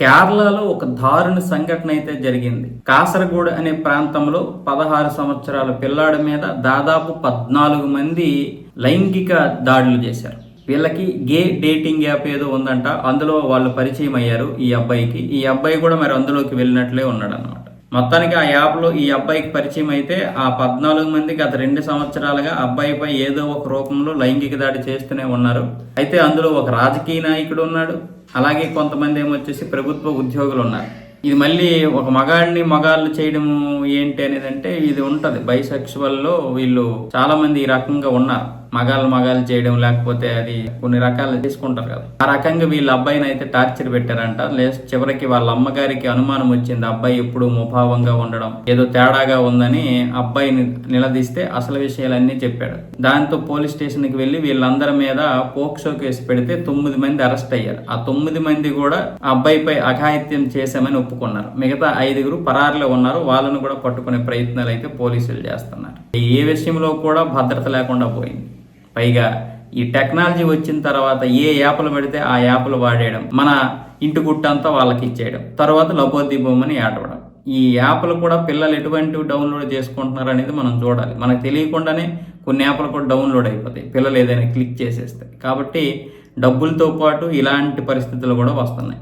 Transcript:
కేరళలో ఒక దారుణ సంఘటన అయితే జరిగింది. కాసరగూడ్ అనే ప్రాంతంలో పదహారు సంవత్సరాల పిల్లాడి మీద దాదాపు పద్నాలుగు మంది లైంగిక దాడులు చేశారు. వీళ్ళకి గే డేటింగ్ యాప్ ఏదో ఉందంట. అందులో వాళ్ళు పరిచయం అయ్యారు ఈ అబ్బాయికి. ఈ అబ్బాయి కూడా మరి అందులోకి వెళ్ళినట్లే ఉన్నాడు అనమాట మొత్తానికి ఆ యాప్లో ఈ అబ్బాయికి పరిచయం అయితే ఆ పద్నాలుగు మంది గత రెండు సంవత్సరాలుగా అబ్బాయిపై ఏదో ఒక రూపంలో లైంగిక దాడి చేస్తూనే ఉన్నారు. అయితే అందులో ఒక రాజకీయ నాయకుడు ఉన్నాడు. అలాగే కొంతమంది ఏమొచ్చేసి ప్రభుత్వ ఉద్యోగులు ఉన్నారు ఇది మళ్ళీ ఒక మగాడిని మగాళ్ళు చేయడం ఏంటి అనేది అంటే ఇది ఉంటుంది. బైసెక్షువల్లో వీళ్ళు చాలామంది ఈ రకంగా ఉన్నారు. మగాళ్ళు మగాళ్ళు చేయడం లేకపోతే అది కొన్ని రకాలు తీసుకుంటారు కదా. ఆ రకంగా వీళ్ళ అబ్బాయిని అయితే టార్చర్ పెట్టారంట. లేదు చివరికి వాళ్ళ అమ్మగారికి అనుమానం వచ్చింది అబ్బాయి ఎప్పుడు ముభావంగా ఉండడం ఏదో తేడాగా ఉందని అబ్బాయిని నిలదీస్తే అసలు విషయాలన్నీ చెప్పాడు. దాంతో పోలీస్ స్టేషన్కి వెళ్ళి వీళ్ళందరి మీద పోక్సో కేసు పెడితే తొమ్మిది మంది అరెస్ట్ అయ్యారు. ఆ తొమ్మిది మంది కూడా అబ్బాయిపై అఘాయిత్యం చేశామని ఒప్పుకున్నారు. మిగతా ఐదుగురు పరారులో ఉన్నారు. వాళ్ళను కూడా పట్టుకునే ప్రయత్నాలు అయితే పోలీసులు చేస్తున్నారు. ఏ విషయంలో కూడా భద్రత లేకుండా పోయింది. పైగా ఈ టెక్నాలజీ వచ్చిన తర్వాత ఏ యాప్లు పెడితే ఆ యాప్లు వాడేయడం మన ఇంటి గుట్టంతా వాళ్ళకి ఇచ్చేయడం తర్వాత లబోదీపమని ఆడవడం ఈ యాప్లు కూడా పిల్లలు ఎటువంటి డౌన్లోడ్ చేసుకుంటున్నారు అనేది మనం చూడాలి. మనకు తెలియకుండానే కొన్ని యాప్లు కూడా డౌన్లోడ్ అయిపోతాయి. పిల్లలు ఏదైనా క్లిక్ చేసేస్తాయి కాబట్టి డబ్బులతో పాటు ఇలాంటి పరిస్థితులు కూడా వస్తున్నాయి.